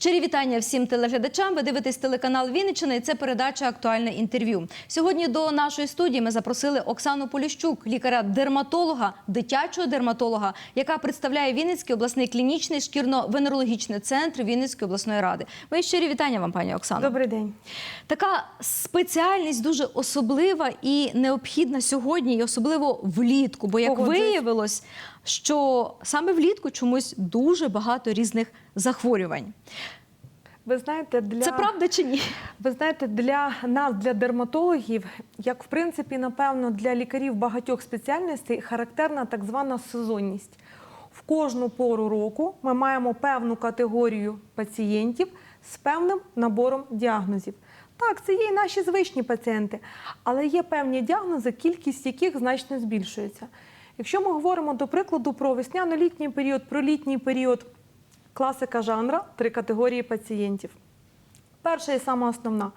Щирі вітання всім телеглядачам. Ви дивитесь телеканал Вінниччина і це передача Актуальне інтерв'ю. Сьогодні до нашої студії ми запросили Оксану Поліщук, лікаря-дерматолога, дитячого дерматолога, яка представляє Вінницький обласний клінічний шкірно-венерологічний центр Вінницької обласної ради. Мої щирі вітання вам, пані Оксано. Добрий день. Така спеціальність дуже особлива і необхідна сьогодні, і особливо влітку. Бо як Погоджуюсь. виявилось, що саме влітку чомусь дуже багато різних захворювань. Ви знаєте, для Це правда чи ні? ви знаєте, для нас, для дерматологів, як в принципі, напевно, для лікарів багатьох спеціальностей характерна так звана сезонність. В кожну пору року ми маємо певну категорію пацієнтів з певним набором діагнозів. Так, це є і наші звичні пацієнти, але є певні діагнози, кількість яких значно збільшується. Якщо ми говоримо до прикладу про весняно-літній період, про літній період, класика жанра три категорії пацієнтів. Перша і сама основна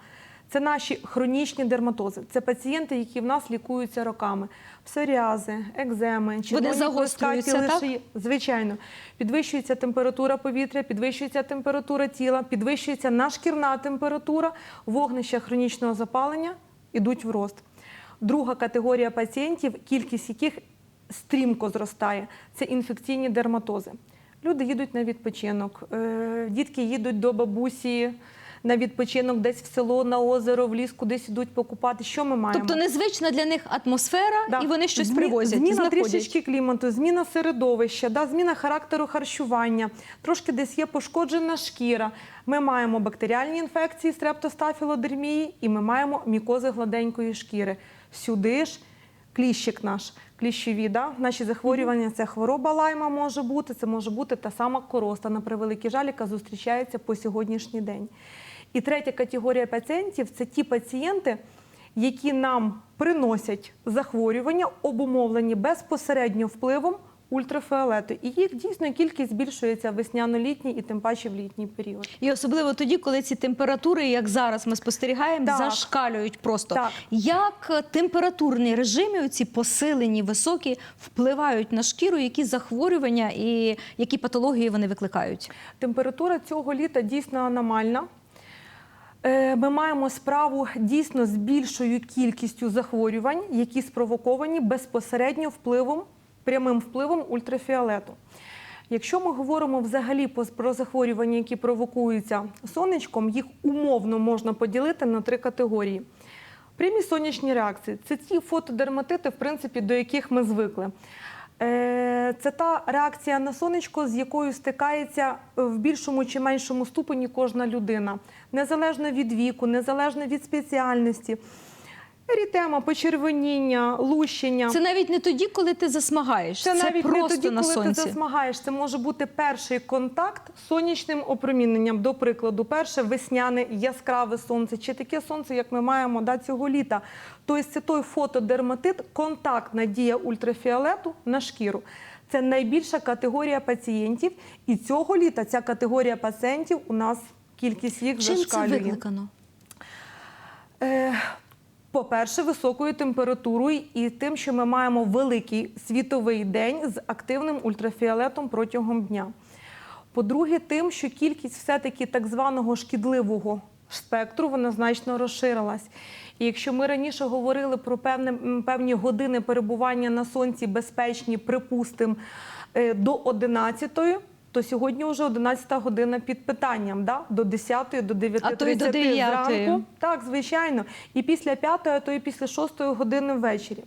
це наші хронічні дерматози. Це пацієнти, які в нас лікуються роками. Псоріази, екземи, червоні загострюються, лишаї. Звичайно, підвищується температура повітря, підвищується температура тіла, підвищується нашкірна температура, вогнища хронічного запалення ідуть в рост. Друга категорія пацієнтів, кількість яких стрімко зростає, це інфекційні дерматози. Люди їдуть на відпочинок, е, дітки їдуть до бабусі на відпочинок, десь в село, на озеро, в ліс, кудись ідуть покупати. Що ми маємо? Тобто незвична для них атмосфера, Да. і вони щось Змі- привозять. Зміна знаходять. трішечки клімату, зміна середовища, да, зміна характеру харчування, трошки десь є пошкоджена шкіра. Ми маємо бактеріальні інфекції стрептостафілодермії і ми маємо мікози гладенької шкіри. Сюди ж кліщик наш, кліщові, да? наші захворювання це хвороба лайма може бути, це може бути та сама короста, на превеликий жаль, яка зустрічається по сьогоднішній день. І третя категорія пацієнтів це ті пацієнти, які нам приносять захворювання, обумовлені безпосередньо впливом ультрафіолету. І їх дійсно кількість збільшується в весняно-літній і тим паче в літній період. І особливо тоді, коли ці температури, як зараз ми спостерігаємо, Так. зашкалюють просто. Так. Як температурні режими, ці посилені, високі, впливають на шкіру, які захворювання і які патології вони викликають? Температура цього літа дійсно аномальна. Е, Ми маємо справу дійсно з більшою кількістю захворювань, які спровоковані безпосередньо впливом, прямим впливом ультрафіолету. Якщо ми говоримо взагалі про захворювання, які провокуються сонечком, їх умовно можна поділити на три категорії. Прямі сонячні реакції це ті фотодерматити, в принципі, до яких ми звикли. Е, Це та реакція на сонечко, з якою стикається в більшому чи меншому ступені кожна людина, незалежно від віку, незалежно від спеціальності. Ерітема, почервоніння, лущення. Це навіть не тоді, коли ти засмагаєш. Це, навіть просто не тоді, на коли сонці. ти засмагаєш. Це може бути перший контакт з сонячним опроміненням. До прикладу, перше весняне яскраве сонце, чи таке сонце, як ми маємо да, цього літа. Тобто це той фотодерматит, контактна дія ультрафіолету на шкіру. Це найбільша категорія пацієнтів. І цього літа ця категорія пацієнтів у нас кількість їх Чим це викликано? По-перше, високою температурою і тим, що ми маємо великий світовий день з активним ультрафіолетом протягом дня. По-друге, тим, що кількість все-таки так званого шкідливого спектру вона значно розширилась. І якщо ми раніше говорили про певне, певні години перебування на сонці безпечні, припустимо, е, до 11 то сьогодні вже 11 година під питанням, да? до 10 до 9 А то й до 9-ї. зранку. Так, звичайно. І після п'ятої, а то і після шостої години ввечері.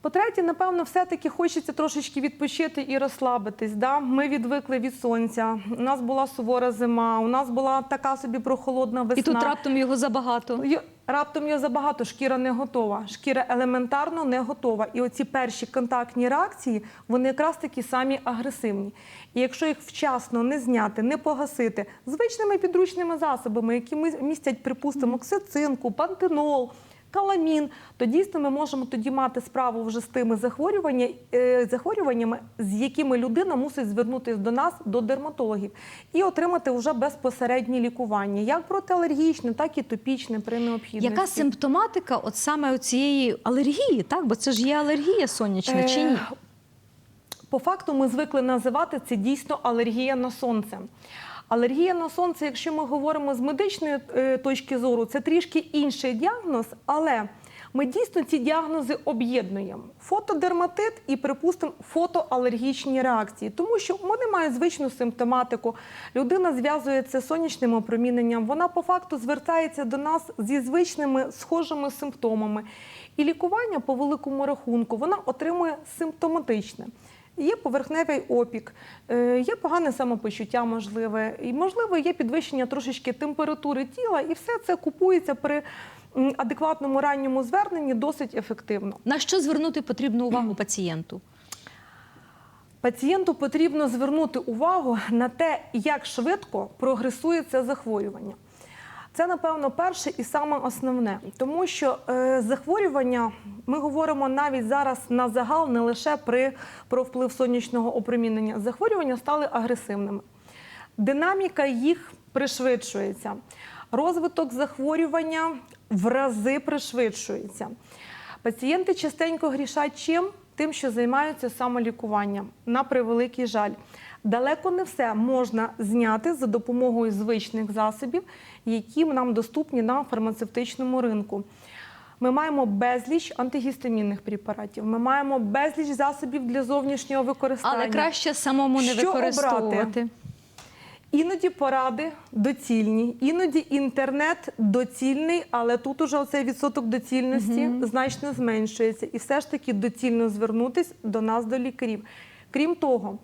По-третє, напевно, все-таки хочеться трошечки відпочити і розслабитись. Да? Ми відвикли від сонця. У нас була сувора зима, у нас була така собі прохолодна весна. І тут раптом його забагато. Раптом його забагато, шкіра не готова. Шкіра елементарно не готова. І оці перші контактні реакції, вони якраз такі самі агресивні. І якщо їх вчасно не зняти, не погасити звичними підручними засобами, які містять, припустимо, ксицинку, пантенол, каламін, то дійсно ми можемо тоді мати справу вже з тими захворювання, е, захворюваннями, з якими людина мусить звернутися до нас, до дерматологів, і отримати вже безпосереднє лікування, як протиалергічне, так і топічне при необхідності. Яка симптоматика от саме цієї алергії, так? Бо це ж є алергія сонячна, чи ні? Е, По факту ми звикли називати це дійсно алергія на сонце. Алергія на сонце, якщо ми говоримо з медичної е, точки зору, це трішки інший діагноз, але ми дійсно ці діагнози об'єднуємо: фотодерматит і, припустимо, фотоалергічні реакції, тому що вони мають звичну симптоматику. Людина зв'язується з сонячним опроміненням. Вона по факту звертається до нас зі звичними схожими симптомами. І лікування по великому рахунку вона отримує симптоматичне. Є поверхневий опік, е, є погане самопочуття, можливе, і можливо є підвищення трошечки температури тіла, і все це купується при адекватному ранньому зверненні досить ефективно. На що звернути потрібну увагу пацієнту? Пацієнту потрібно звернути увагу на те, як швидко прогресує це захворювання. Це, напевно, перше і саме основне, тому що е, захворювання ми говоримо навіть зараз на загал, не лише при, про вплив сонячного опромінення. Захворювання стали агресивними. Динаміка їх пришвидшується. Розвиток захворювання в рази пришвидшується. Пацієнти частенько грішать чим? Тим, що займаються самолікуванням. На превеликий жаль. Далеко не все можна зняти за допомогою звичних засобів, які нам доступні на фармацевтичному ринку. Ми маємо безліч антигістамінних препаратів, ми маємо безліч засобів для зовнішнього використання. Але краще самому не Що використовувати. обрати? Іноді поради доцільні, іноді інтернет доцільний, але тут уже оцей відсоток доцільності значно зменшується. І все ж таки доцільно звернутись до нас, до лікарів. Крім того,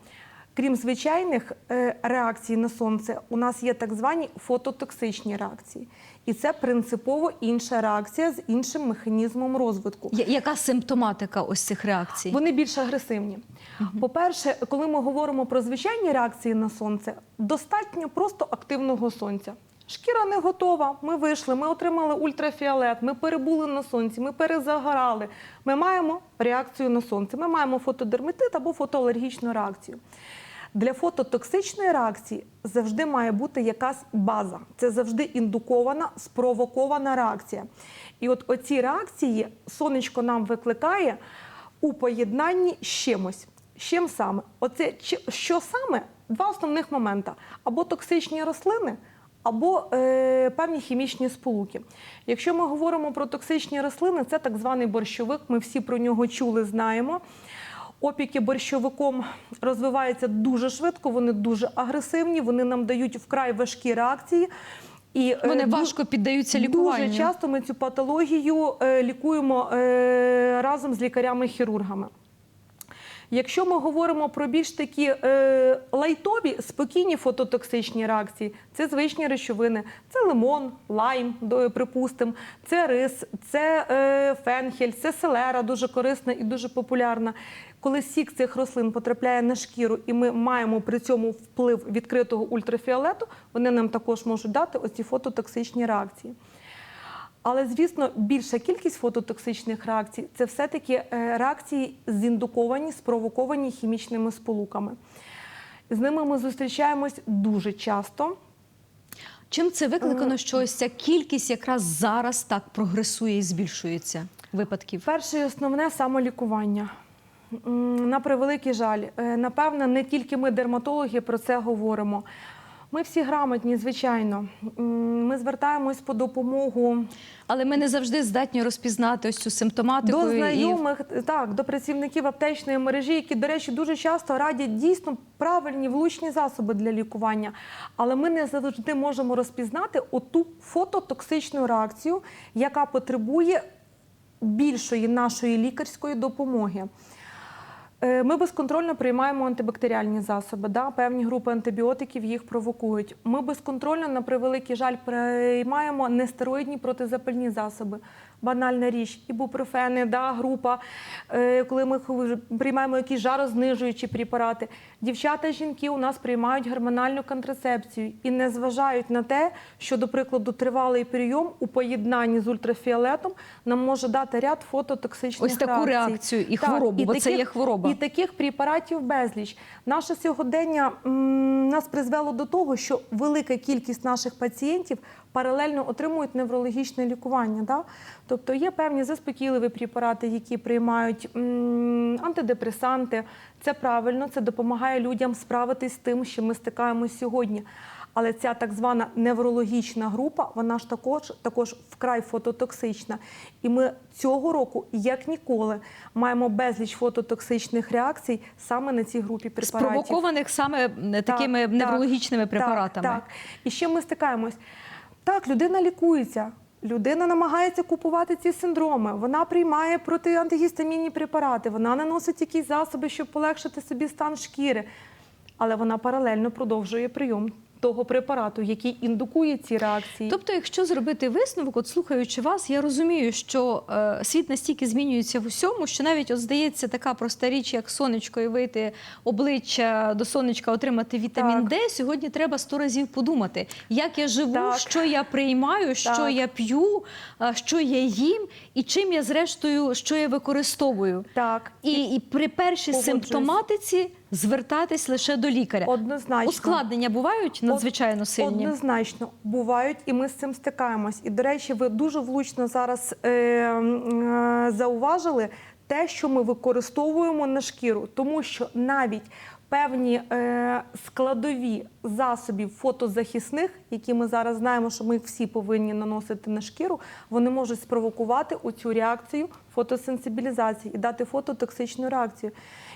крім звичайних е, реакцій на сонце, у нас є так звані фототоксичні реакції. І це принципово інша реакція з іншим механізмом розвитку. Я- Яка симптоматика ось цих реакцій? Вони більш агресивні. По-перше, коли ми говоримо про звичайні реакції на сонце, достатньо просто активного сонця. Шкіра не готова. Ми вийшли, ми отримали ультрафіолет, ми перебули на сонці, ми перезагорали. Ми маємо реакцію на сонце. Ми маємо фотодерматит або фотоалергічну реакцію. Для фототоксичної реакції завжди має бути якась база. Це завжди індукована, спровокована реакція. І от оці реакції сонечко нам викликає у поєднанні з чимось. З чим саме? Оце що саме? Два основних моменти: або токсичні рослини, або е, певні хімічні сполуки. Якщо ми говоримо про токсичні рослини, це так званий борщовик. Ми всі про нього чули, знаємо. Опіки борщовиком розвиваються дуже швидко, вони дуже агресивні, вони нам дають вкрай важкі реакції. І, е, Вони дуже, важко піддаються лікуванню. Дуже часто ми цю патологію е, лікуємо е, разом з лікарями-хірургами. Якщо ми говоримо про більш такі е, лайтові, спокійні фототоксичні реакції, це звичні речовини, це лимон, лайм, припустимо, це рис, це е, фенхель, це селера, дуже корисна і дуже популярна. Коли сік цих рослин потрапляє на шкіру, і ми маємо при цьому вплив відкритого ультрафіолету, вони нам також можуть дати оці фототоксичні реакції. Але, звісно, більша кількість фототоксичних реакцій це все-таки е, реакції зіндуковані, спровоковані хімічними сполуками. З ними ми зустрічаємось дуже часто. Чим це викликано, що ось ця кількість якраз зараз так прогресує і збільшується випадків? Перше і основне самолікування. На превеликий жаль, е, напевно, не тільки ми, дерматологи, про це говоримо. Ми всі грамотні, звичайно. Ми звертаємось по допомогу Але ми не завжди здатні розпізнати ось цю симптоматику. До і- знайомих, так, до працівників аптечної мережі, які, до речі, дуже часто радять дійсно правильні влучні засоби для лікування. Але ми не завжди можемо розпізнати оту фототоксичну реакцію, яка потребує більшої нашої лікарської допомоги. Е, Ми безконтрольно приймаємо антибактеріальні засоби. Да? Певні групи антибіотиків їх провокують. Ми безконтрольно, на превеликий жаль, приймаємо нестероїдні протизапальні засоби. Банальна річ, ібупрофени, да, група, е, коли ми приймаємо якісь жарознижуючі препарати. Дівчата, жінки у нас приймають гормональну контрацепцію і не зважають на те, що, до прикладу, тривалий прийом у поєднанні з ультрафіолетом нам може дати ряд фототоксичних Ось таку реакцій. реакцію і хворобу, бо це є хвороба. І таких препаратів безліч. Наше сьогодення м, нас призвело до того, що велика кількість наших пацієнтів паралельно отримують неврологічне лікування. Да? Тобто є певні заспокійливі препарати, які приймають антидепресанти. Це правильно, це допомагає людям справитись з тим, що ми стикаємось сьогодні. Але ця так звана неврологічна група, вона ж також, також вкрай фототоксична. І ми цього року, як ніколи, маємо безліч фототоксичних реакцій саме на цій групі препаратів. Спровокованих саме такими Так, неврологічними так, препаратами. Так, так. І ще ми стикаємось. Так, людина лікується. Людина намагається купувати ці синдроми. Вона приймає протиантигістамінні препарати, вона наносить якісь засоби, щоб полегшити собі стан шкіри. Але вона паралельно продовжує прийом того препарату, який індукує ці реакції. Тобто, якщо зробити висновок, от слухаючи вас, я розумію, що е, світ настільки змінюється в усьому, що навіть от здається така проста річ, як сонечко, і вийти обличчя до сонечка, отримати вітамін Так. Д. Сьогодні треба сто разів подумати, як я живу, Так. що я приймаю, що Так. я п'ю, що я їм, і чим я зрештою що я використовую. Так, І, і при першій симптоматиці звертатись лише до лікаря. однозначно. Ускладнення бувають надзвичайно сильні. Однозначно бувають, і ми з цим стикаємось. І до речі, ви дуже влучно зараз е, е, зауважили те, що ми використовуємо на шкіру, тому що навіть певні е, складові засобів фотозахисних, які ми зараз знаємо, що ми всі повинні наносити на шкіру, вони можуть спровокувати оцю реакцію фотосенсибілізації і дати фототоксичну реакцію.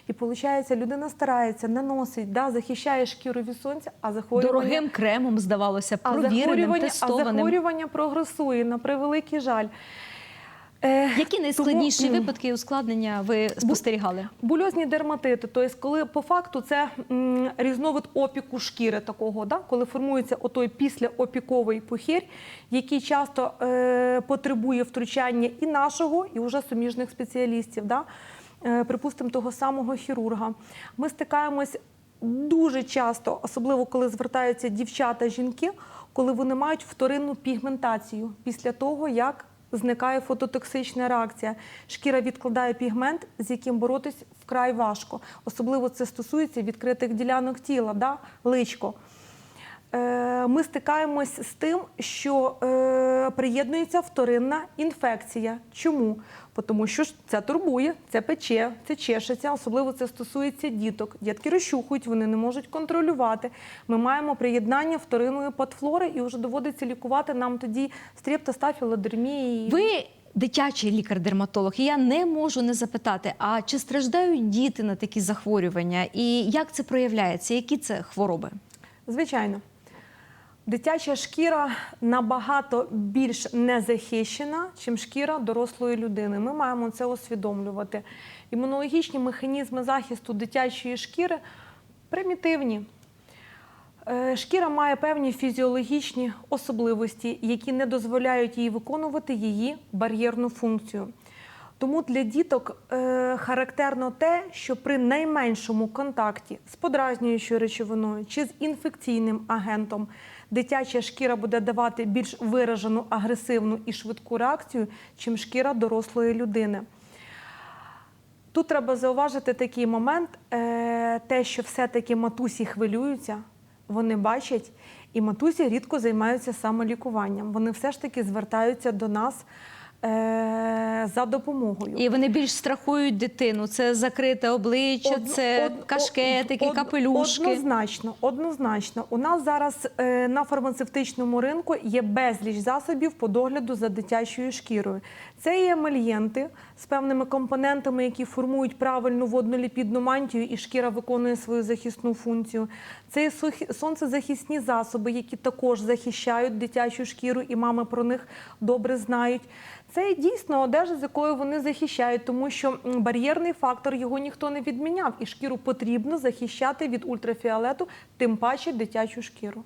І виходить, людина старається, наносить, да, захищає шкіру від сонця, а захворювання Дорогим кремом, здавалося б, а провіреним, захворювання, а захворювання прогресує на превеликий жаль. Які найскладніші тому, випадки ускладнення ви спостерігали? Бульозні дерматити, тобто, коли по факту це м, різновид опіку шкіри такого, да? коли формується отой післяопіковий пухир, який часто е, потребує втручання і нашого, і вже суміжних спеціалістів, да? е, припустимо, того самого хірурга. Ми стикаємось дуже часто, особливо коли звертаються дівчата, жінки, коли вони мають вторинну пігментацію після того, як зникає фототоксична реакція. Шкіра відкладає пігмент, з яким боротись вкрай важко. Особливо це стосується відкритих ділянок тіла, да? личко. Е, Ми стикаємось з тим, що е, приєднується вторинна інфекція. Чому? Тому що це турбує, це пече, це чешеться, особливо це стосується діток. Дітки розчухують, вони не можуть контролювати. Ми маємо приєднання вторинної подфлори і вже доводиться лікувати нам тоді стрептостафілодермії. Ви дитячий лікар-дерматолог, і я не можу не запитати, а чи страждають діти на такі захворювання, і як це проявляється, які це хвороби? Звичайно. Дитяча шкіра набагато більш незахищена, чим шкіра дорослої людини. Ми маємо це усвідомлювати. Імунологічні механізми захисту дитячої шкіри примітивні. Е, Шкіра має певні фізіологічні особливості, які не дозволяють їй виконувати її бар'єрну функцію. Тому для діток е, характерно те, що при найменшому контакті з подразнюючою речовиною чи з інфекційним агентом дитяча шкіра буде давати більш виражену агресивну і швидку реакцію, чим шкіра дорослої людини. Тут треба зауважити такий момент, е, те, що все-таки матусі хвилюються, вони бачать, і матусі рідко займаються самолікуванням. Вони все ж таки звертаються до нас за допомогою. І вони більш страхують дитину. Це закрите обличчя, од, це од- кашкетики, од- капелюшки. Однозначно, однозначно. У нас зараз е, на фармацевтичному ринку є безліч засобів по догляду за дитячою шкірою. Це є емельєнти з певними компонентами, які формують правильну водноліпідну мантію, і шкіра виконує свою захисну функцію. Це є сонцезахисні засоби, які також захищають дитячу шкіру, і мами про них добре знають. Це дійсно одежа, з якою вони захищають, тому що бар'єрний фактор його ніхто не відміняв, і шкіру потрібно захищати від ультрафіолету, тим паче дитячу шкіру.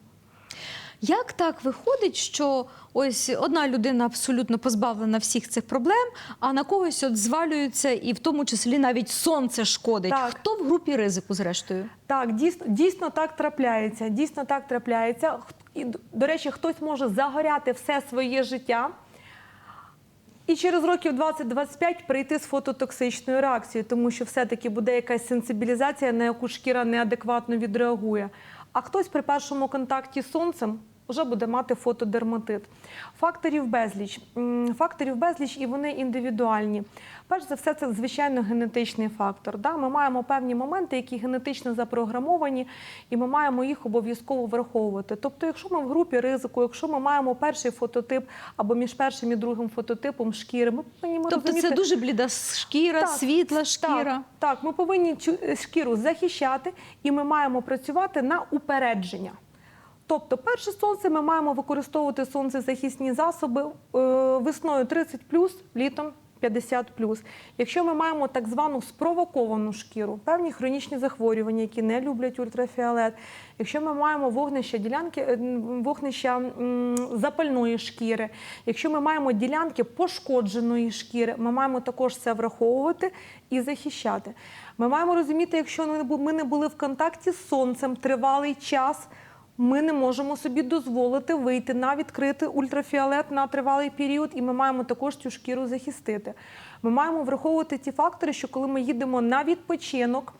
Як так виходить, що ось одна людина абсолютно позбавлена всіх цих проблем, а на когось от звалюються, і в тому числі навіть сонце шкодить? Так. Хто в групі ризику, зрештою? Так, дійсно, дійсно так трапляється. Дійсно так трапляється. І, до речі, хтось може загоряти все своє життя. І через років 20-25 прийти з фототоксичною реакцією, тому що все-таки буде якась сенсибілізація, на яку шкіра неадекватно відреагує. А хтось при першому контакті з сонцем вже буде мати фотодерматит. Факторів безліч. Факторів безліч і вони індивідуальні. Перш за все, це звичайно генетичний фактор. Ми маємо певні моменти, які генетично запрограмовані, і ми маємо їх обов'язково враховувати. Тобто, якщо ми в групі ризику, якщо ми маємо перший фототип або між першим і другим фототипом шкіри, ми повинні Тобто розуміти, це дуже бліда шкіра, Так, світла шкіра. так, так, ми повинні е, шкіру захищати, і ми маємо працювати на упередження. Тобто, перше сонце ми маємо використовувати сонцезахисні засоби е, весною 30 літом 50 Якщо ми маємо так звану спровоковану шкіру, певні хронічні захворювання, які не люблять ультрафіолет, якщо ми маємо вогнища ділянки е, вогнища запальної шкіри, якщо ми маємо ділянки пошкодженої шкіри, ми маємо також це враховувати і захищати. Ми маємо розуміти, якщо ми не були в контакті з сонцем тривалий час. Ми не можемо собі дозволити вийти на відкритий ультрафіолет на тривалий період, і ми маємо також цю шкіру захистити. Ми маємо враховувати ті фактори, що коли ми їдемо на відпочинок,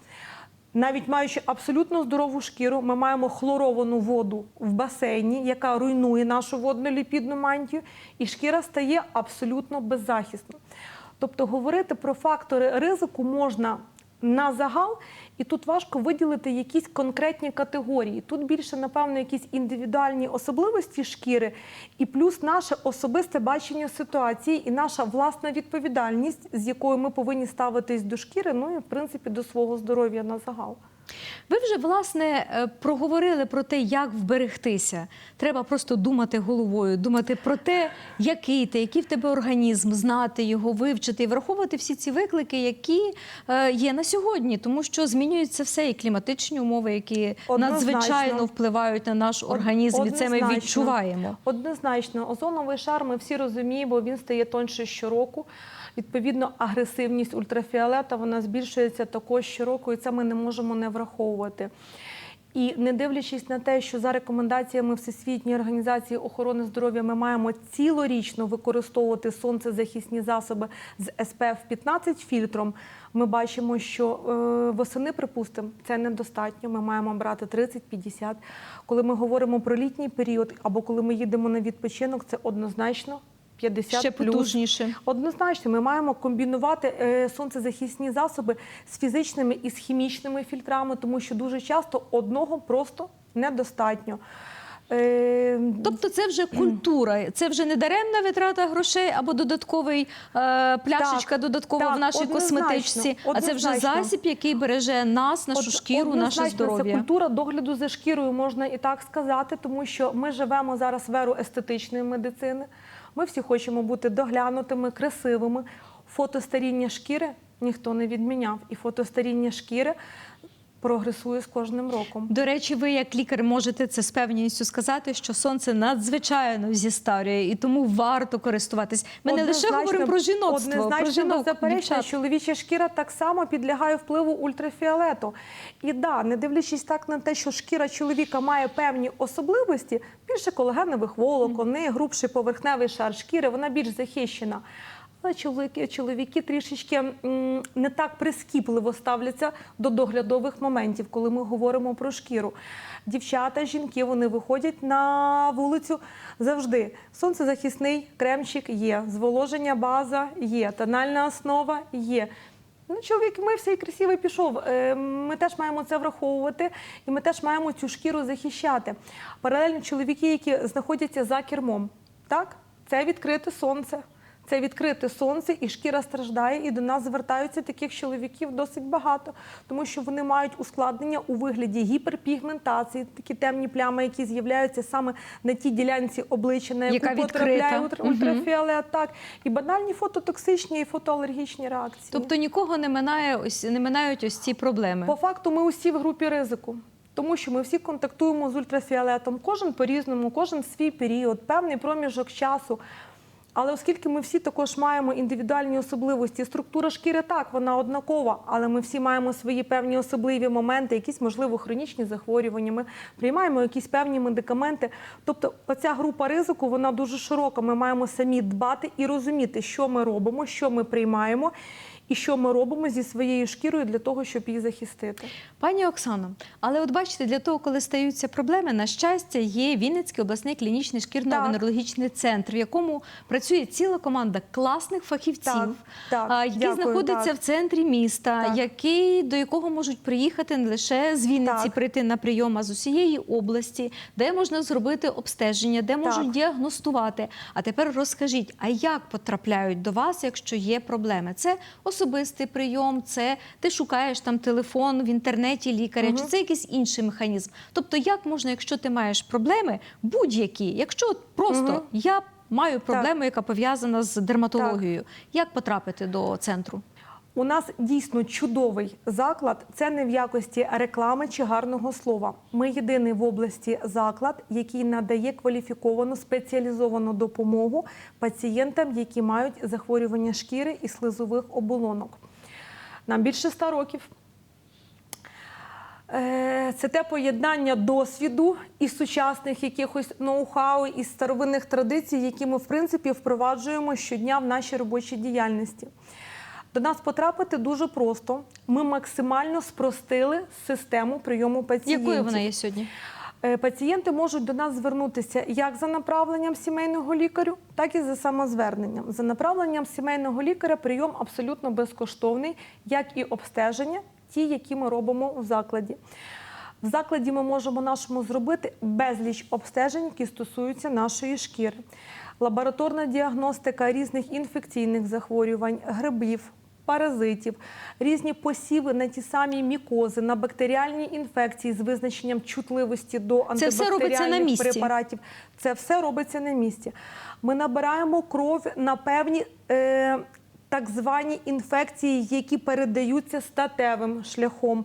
навіть маючи абсолютно здорову шкіру, ми маємо хлоровану воду в басейні, яка руйнує нашу водно-ліпідну мантію, і шкіра стає абсолютно беззахисною. Тобто говорити про фактори ризику можна на загал, і тут важко виділити якісь конкретні категорії. Тут більше, напевно, якісь індивідуальні особливості шкіри, і плюс наше особисте бачення ситуації і наша власна відповідальність, з якою ми повинні ставитись до шкіри, ну і в принципі до свого здоров'я на загал. Ви вже власне е, проговорили про те, як вберегтися. Треба просто думати головою, думати про те, який ти, який в тебе організм, знати його, вивчити і враховувати всі ці виклики, які е, є на сьогодні, тому що змінюється все, і кліматичні умови, які Однозначно. надзвичайно впливають на наш організм, і це ми відчуваємо. Однозначно, озоновий шар ми всі розуміємо, він стає тоньше щороку. Відповідно, агресивність ультрафіолета вона збільшується також щороку, і це ми не можемо не враховувати. І не дивлячись на те, що за рекомендаціями Всесвітньої організації охорони здоров'я ми маємо цілорічно використовувати сонцезахисні засоби з SPF 15 фільтром, ми бачимо, що е, восени, припустимо, це недостатньо. Ми маємо брати 30-50. Коли ми говоримо про літній період або коли ми їдемо на відпочинок, це однозначно 50 Ще плюс. потужніше. Однозначно, ми маємо комбінувати е, сонцезахисні засоби з фізичними і з хімічними фільтрами, тому що дуже часто одного просто недостатньо. Е, Тобто це вже культура, це вже не даремна витрата грошей або додатковий е, пляшечка так, в нашій однозначно, косметичці, а це вже засіб, який береже нас, нашу Од- шкіру, наше однозначно, Це культура догляду за шкірою, можна і так сказати, тому що ми живемо зараз в еру естетичної медицини. Ми всі хочемо бути доглянутими, красивими. Фотостаріння шкіри ніхто не відміняв, і фотостаріння шкіри прогресує з кожним роком. До речі, ви як лікар можете це з певністю сказати, що сонце надзвичайно зістарює, і тому варто користуватись. Ми не лише говоримо про жіноцтво, про однозначно жінок, беззаперечно, дівчат. чоловіча шкіра так само підлягає впливу ультрафіолету. І да, не дивлячись так на те, що шкіра чоловіка має певні особливості, більше колагенових волокон, не грубший поверхневий шар шкіри, вона більш захищена. Чоловіки, чоловіки трішечки не так прискіпливо ставляться до доглядових моментів, коли ми говоримо про шкіру. Дівчата, жінки, вони виходять на вулицю завжди. Сонцезахисний кремчик є, зволоження база є, тональна основа є. Ну, чоловік мився і красиво пішов. Е, Ми теж маємо це враховувати, і ми теж маємо цю шкіру захищати. Паралельно чоловіки, які знаходяться за кермом, так? Це відкрите сонце. Це відкрите сонце, і шкіра страждає, і до нас звертаються таких чоловіків досить багато, тому що вони мають ускладнення у вигляді гіперпігментації, такі темні плями, які з'являються саме на тій ділянці обличчя, на яку Яка потрапляє Мгм. ультрафіолет, так і банальні фототоксичні і фотоалергічні реакції. Тобто нікого не минає ось не минають ось ці проблеми. По факту ми усі в групі ризику. Тому що ми всі контактуємо з ультрафіолетом, кожен по-різному, кожен свій період, певний проміжок часу. Але оскільки ми всі також маємо індивідуальні особливості, структура шкіри так, вона однакова, але ми всі маємо свої певні особливі моменти, якісь, можливо, хронічні захворювання. Ми приймаємо якісь певні медикаменти. Тобто, оця група ризику вона дуже широка. Ми маємо самі дбати і розуміти, що ми робимо, що ми приймаємо. І що ми робимо зі своєю шкірою для того, щоб її захистити. Пані Оксано, але от бачите, для того, коли стаються проблеми, на щастя, є Вінницький обласний клінічний шкірно-венерологічний центр, в якому працює ціла команда класних фахівців, Так, так, які дякую, знаходяться так. в центрі міста, Так. які, до якого можуть приїхати не лише з Вінниці, Так. прийти на прийом, а з усієї області, де можна зробити обстеження, де можуть Так. діагностувати. А тепер розкажіть, а як потрапляють до вас, якщо є проблеми? Це особистий прийом, це ти шукаєш там телефон в інтернеті лікаря, чи це якийсь інший механізм? Тобто, як можна, якщо ти маєш проблеми, будь-які, якщо просто угу. я маю проблему, яка пов'язана з дерматологією, як потрапити до центру? У нас дійсно чудовий заклад. Це не в якості реклами чи гарного слова. Ми єдиний в області заклад, який надає кваліфіковану спеціалізовану допомогу пацієнтам, які мають захворювання шкіри і слизових оболонок. Нам більше ста років. Е, Це те поєднання досвіду і сучасних якихось ноу-хау і старовинних традицій, які ми в принципі впроваджуємо щодня в нашій робочій діяльності. До нас потрапити дуже просто. Ми максимально спростили систему прийому пацієнтів. Якою вона є сьогодні? Е, Пацієнти можуть до нас звернутися як за направленням сімейного лікарю, так і за самозверненням. За направленням сімейного лікаря прийом абсолютно безкоштовний, як і обстеження, ті, які ми робимо в закладі. В закладі ми можемо нашому зробити безліч обстежень, які стосуються нашої шкіри. Лабораторна діагностика різних інфекційних захворювань, грибів, паразитів, різні посіви на ті самі мікози, на бактеріальні інфекції з визначенням чутливості до Це антибактеріальних місці? препаратів. Це все робиться на місці. Ми набираємо кров на певні е, так звані інфекції, які передаються статевим шляхом.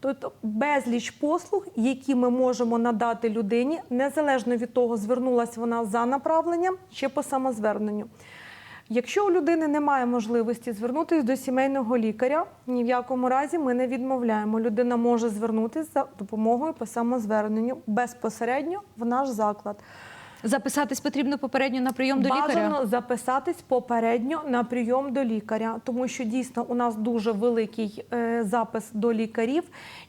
Тобто безліч послуг, які ми можемо надати людині, незалежно від того, звернулася вона за направленням чи по самозверненню. Якщо у людини немає можливості звернутися до сімейного лікаря, ні в якому разі ми не відмовляємо. Людина може звернутися за допомогою по самозверненню безпосередньо в наш заклад. Записатись потрібно попередньо на прийом до Бажано лікаря? записатись попередньо на прийом до лікаря, тому що дійсно у нас дуже великий е, запис до лікарів,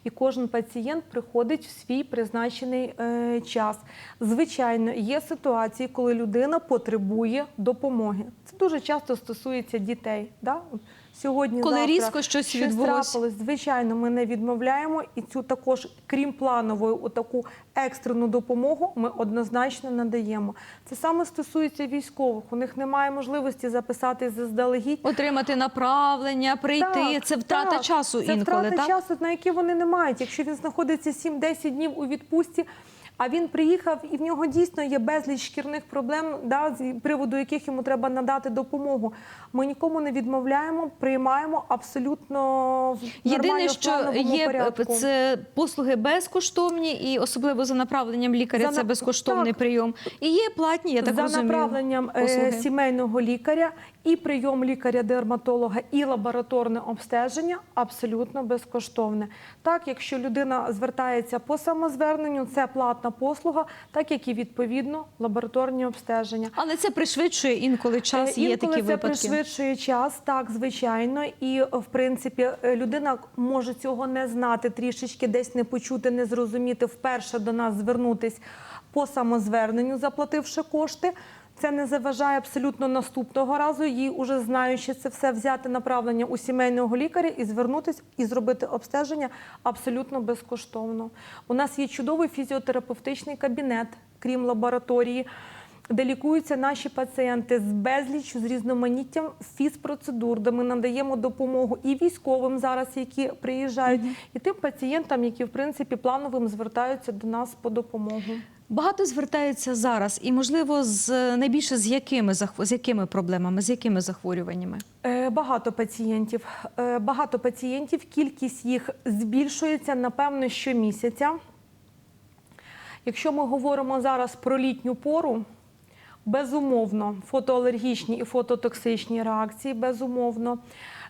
і кожен пацієнт приходить в свій призначений е, час. Звичайно, є ситуації, коли людина потребує допомоги. Це дуже часто стосується дітей. Да? Сьогодні Коли завтра різко щось відбулось. трапилось, звичайно, ми не відмовляємо, і цю також, крім планової, таку екстрену допомогу ми однозначно надаємо. Це саме стосується військових. У них немає можливості записати заздалегідь. Отримати направлення, прийти. Так, це втрата так. часу це інколи, втрата так? часу, на який вони не мають. Якщо він знаходиться 7-10 днів у відпустці, а він приїхав і в нього дійсно є безліч шкірних проблем, да, з приводу яких йому треба надати допомогу. Ми нікому не відмовляємо, приймаємо абсолютно в Єдине, що є порядку. це послуги безкоштовні, і особливо за направленням лікаря За це безкоштовний так. прийом. І є платні, я так за розумію. направленням е, послуги. сімейного лікаря і прийом лікаря-дерматолога, і лабораторне обстеження абсолютно безкоштовне. Так, якщо людина звертається по самозверненню, це платна послуга, так як і відповідно лабораторні обстеження. Але це пришвидшує інколи час. Е, Є Інколи такі це випадки. пришвидшує час, так звичайно. І е, в принципі е, людина може цього не знати, трішечки десь не почути, не зрозуміти, вперше до нас звернутись по самозверненню, заплативши кошти. Це не заважає абсолютно наступного разу. Їй уже знаючи це все взяти направлення у сімейного лікаря і звернутись і зробити обстеження абсолютно безкоштовно. У нас є чудовий фізіотерапевтичний кабінет, крім лабораторії де лікуються наші пацієнти з безліччю, з різноманіттям фізпроцедур, де ми надаємо допомогу і військовим зараз, які приїжджають, і тим пацієнтам, які в принципі плановим звертаються до нас по допомогу. Багато звертаються зараз, і можливо, з найбільше з якими з якими проблемами, з якими захворюваннями? Е, Багато пацієнтів. Е, Багато пацієнтів, кількість їх збільшується напевно щомісяця. Якщо ми говоримо зараз про літню пору, безумовно, фотоалергічні і фототоксичні реакції, безумовно,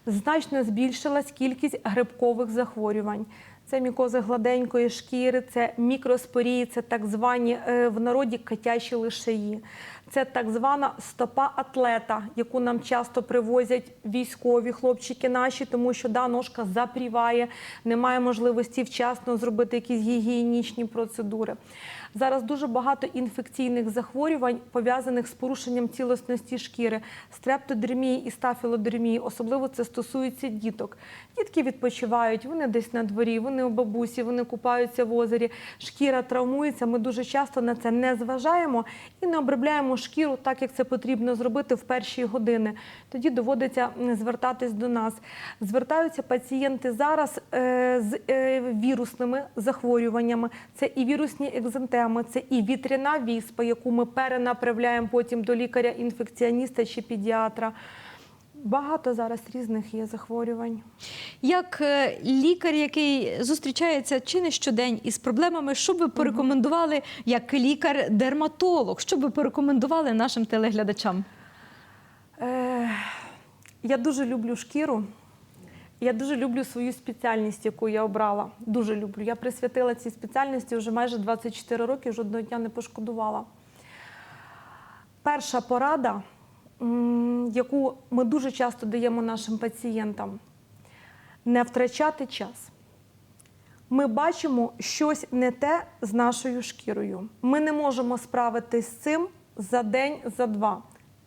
значно збільшилась кількість грибкових захворювань. Це мікози гладенької шкіри, це мікроспорії, це так звані е, в народі котячі лишаї. Це так звана стопа атлета, яку нам часто привозять військові хлопчики наші, тому що да, ножка запріває, немає можливості вчасно зробити якісь гігієнічні процедури. Зараз дуже багато інфекційних захворювань пов'язаних з порушенням цілісності шкіри, стрептодермії і стафілодермії. Особливо це стосується діток. Дітки відпочивають, вони десь на дворі, вони у бабусі, вони купаються в озері. Шкіра травмується. Ми дуже часто на це не зважаємо і не обробляємо шкіру так, як це потрібно зробити в перші години. Тоді доводиться звертатись до нас. Звертаються пацієнти зараз е, з е, вірусними захворюваннями. Це і вірусні екзантеми, це і вітряна віспа, яку ми перенаправляємо потім до лікаря-інфекціоніста чи педіатра. Багато зараз різних є захворювань. Як е, лікар, який зустрічається чи не щодень із проблемами, що ви порекомендували як лікар-дерматолог? Що б ви порекомендували нашим телеглядачам? Е, я дуже люблю шкіру. Я дуже люблю свою спеціальність, яку я обрала. Дуже люблю. Я присвятила цій спеціальності вже майже 24 роки, жодного дня не пошкодувала. Перша порада, яку ми дуже часто даємо нашим пацієнтам, не втрачати час. Ми бачимо щось не те з нашою шкірою. Ми не можемо справитись з цим за день, за два.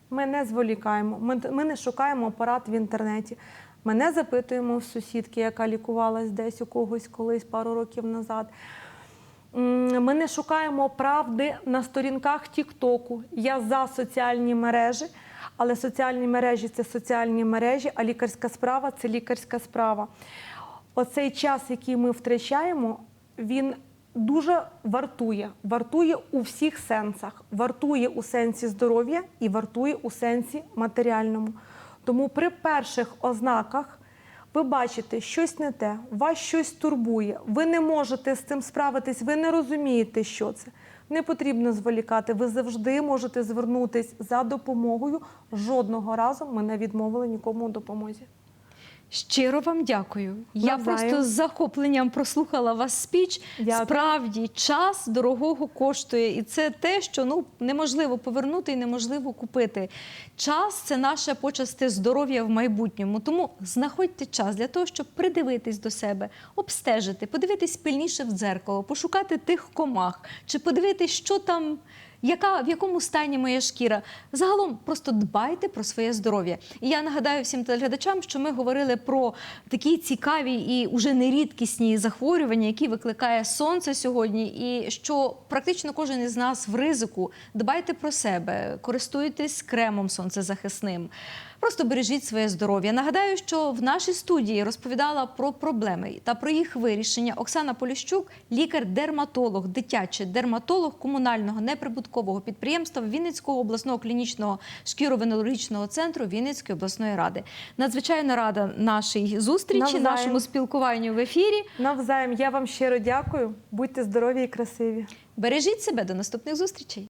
Ми не зволікаємо, ми, не шукаємо апарат в інтернеті. Ми не запитуємо в сусідки, яка лікувалась десь у когось колись пару років назад. Ми не шукаємо правди на сторінках Тіктоку. Я за соціальні мережі, але соціальні мережі це соціальні мережі, а лікарська справа це лікарська справа. Оцей час, який ми втрачаємо, він дуже вартує. Вартує у всіх сенсах. Вартує у сенсі здоров'я і вартує у сенсі матеріальному. Тому при перших ознаках ви бачите щось не те, вас щось турбує, ви не можете з цим справитись, ви не розумієте, що це. Не потрібно зволікати. Ви завжди можете звернутись за допомогою. Жодного разу ми не відмовили нікому у допомозі. Щиро вам дякую. Я просто з захопленням прослухала вас спіч. Дякую. Справді час дорогого коштує, і це те, що ну неможливо повернути і неможливо купити. Час це наше почасти здоров'я в майбутньому. Тому знаходьте час для того, щоб придивитись до себе, обстежити, подивитись пильніше в дзеркало, пошукати тих комах, чи подивитись, що там. Яка в якому стані моя шкіра? Загалом просто дбайте про своє здоров'я. І я нагадаю всім телеглядачам, що ми говорили про такі цікаві і уже нерідкісні захворювання, які викликає сонце сьогодні, і що практично кожен із нас в ризику. Дбайте про себе, користуйтесь кремом сонцезахисним. Просто бережіть своє здоров'я. Нагадаю, що в нашій студії розповідала про проблеми та про їх вирішення Оксана Поліщук, лікар-дерматолог, дитячий дерматолог комунального неприбуткового підприємства Вінницького обласного клінічного шкіровенерологічного центру Вінницької обласної ради. Надзвичайно рада нашій зустрічі, Навзаєм. нашому спілкуванню в ефірі. Навзаєм, я вам щиро дякую. Будьте здорові і красиві. Бережіть себе до наступних зустрічей.